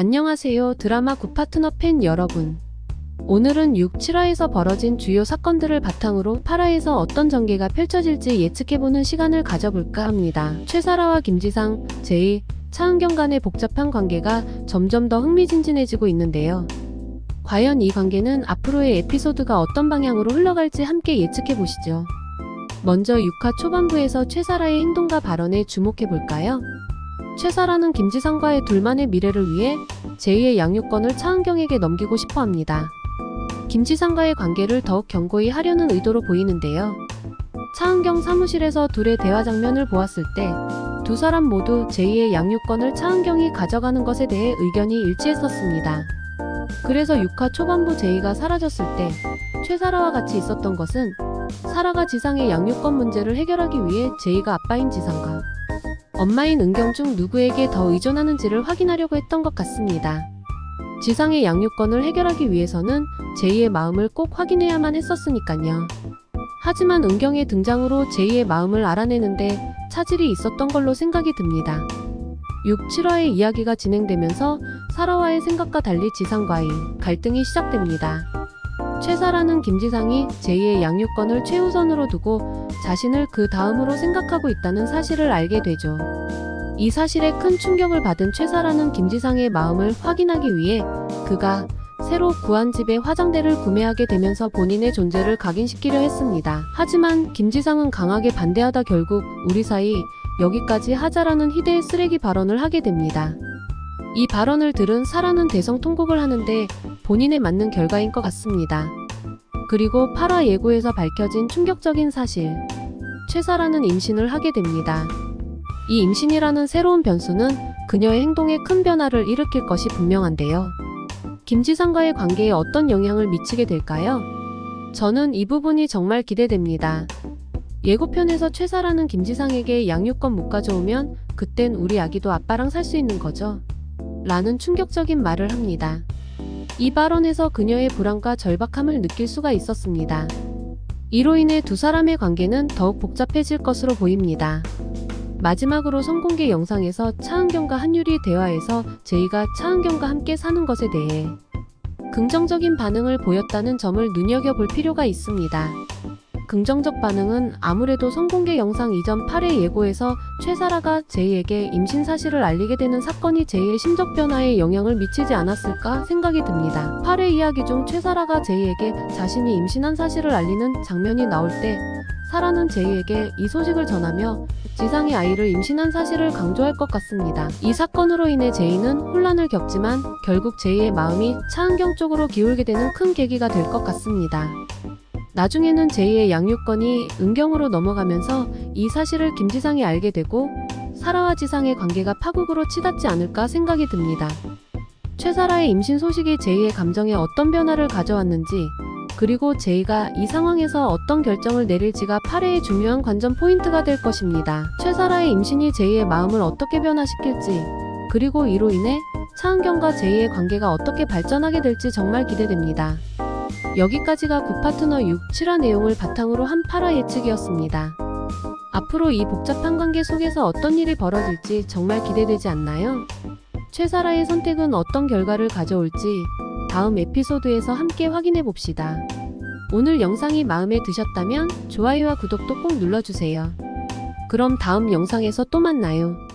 안녕하세요. 드라마 굿파트너 팬 여러분. 오늘은 6, 7화에서 벌어진 주요 사건들을 바탕으로 8화에서 어떤 전개가 펼쳐질지 예측해보는 시간을 가져볼까 합니다. 최사라와 김지상, 제이, 차은경 간의 복잡한 관계가 점점 더 흥미진진해지고 있는데요. 과연 이 관계는 앞으로의 에피소드가 어떤 방향으로 흘러갈지 함께 예측해보시죠. 먼저 6화 초반부에서 최사라의 행동과 발언에 주목해볼까요? 최사라는 김지상과의 둘만의 미래를 위해 제2의 양육권을 차은경에게 넘기고 싶어 합니다. 김지상과의 관계를 더욱 견고히 하려는 의도로 보이는데요. 차은경 사무실에서 둘의 대화 장면을 보았을 때 두 사람 모두 제2의 양육권을 차은경이 가져가는 것에 대해 의견이 일치했었습니다. 그래서 6화 초반부 제이가 사라졌을 때 최사라와 같이 있었던 것은 사라가 지상의 양육권 문제를 해결하기 위해 제이가 아빠인 지상과 엄마인 은경 중 누구에게 더 의존하는지를 확인하려고 했던 것 같습니다. 지상의 양육권을 해결하기 위해서는 제이의 마음을 꼭 확인해야만 했었으니까요. 하지만 은경의 등장으로 제이의 마음을 알아내는데 차질이 있었던 걸로 생각이 듭니다. 6, 7화의 이야기가 진행되면서 사라와의 생각과 달리 지상과의 갈등이 시작됩니다. 최사라는 김지상이 제2의 양육권을 최우선으로 두고 자신을 그 다음으로 생각하고 있다는 사실을 알게 되죠. 이 사실에 큰 충격을 받은 최사라는 김지상의 마음을 확인하기 위해 그가 새로 구한 집에 화장대를 구매하게 되면서 본인의 존재를 각인시키려 했습니다. 하지만 김지상은 강하게 반대하다 결국 우리 사이 여기까지 하자라는 희대의 쓰레기 발언을 하게 됩니다. 이 발언을 들은 사라는 대성 통곡을 하는데 본인에 맞는 결과인 것 같습니다. 그리고 8화 예고에서 밝혀진 충격적인 사실. 최사라는 임신을 하게 됩니다. 이 임신이라는 새로운 변수는 그녀의 행동에 큰 변화를 일으킬 것이 분명한데요. 김지상과의 관계에 어떤 영향을 미치게 될까요? 저는 이 부분이 정말 기대됩니다. 예고편에서 최사라는 김지상에게 양육권 못 가져오면 그땐 우리 아기도 아빠랑 살 수 있는 거죠. 라는 충격적인 말을 합니다. 이 발언에서 그녀의 불안과 절박함을 느낄 수가 있었습니다. 이로 인해 두 사람의 관계는 더욱 복잡해질 것으로 보입니다. 마지막으로 성공개 영상에서 차은경과 한율이 대화에서 제이가 차은경과 함께 사는 것에 대해 긍정적인 반응을 보였다는 점을 눈여겨볼 필요가 있습니다. 긍정적 반응은 아무래도 성공개 영상 이전 8회 예고에서 최사라가 제이에게 임신 사실을 알리게 되는 사건이 제이의 심적 변화에 영향을 미치지 않았을까 생각이 듭니다. 8회 이야기 중 최사라가 제이에게 자신이 임신한 사실을 알리는 장면이 나올 때 사라는 제이에게 이 소식을 전하며 지상의 아이를 임신한 사실을 강조할 것 같습니다. 이 사건으로 인해 제이는 혼란을 겪지만 결국 제이의 마음이 차은경 쪽으로 기울게 되는 큰 계기가 될 것 같습니다. 나중에는 제이의 양육권이 은경으로 넘어가면서 이 사실을 김지상이 알게 되고 사라와 지상의 관계가 파국으로 치닫지 않을까 생각이 듭니다. 최사라의 임신 소식이 제이의 감정에 어떤 변화를 가져왔는지 그리고 제이가 이 상황에서 어떤 결정을 내릴지가 8회의 중요한 관전 포인트가 될 것입니다. 최사라의 임신이 제이의 마음을 어떻게 변화시킬지 그리고 이로 인해 차은경과 제이의 관계가 어떻게 발전하게 될지 정말 기대됩니다. 여기까지가 굿파트너 6, 7화 내용을 바탕으로 한 8화 예측이었습니다. 앞으로 이 복잡한 관계 속에서 어떤 일이 벌어질지 정말 기대되지 않나요? 최사라의 선택은 어떤 결과를 가져올지 다음 에피소드에서 함께 확인해 봅시다. 오늘 영상이 마음에 드셨다면 좋아요와 구독도 꼭 눌러주세요. 그럼 다음 영상에서 또 만나요.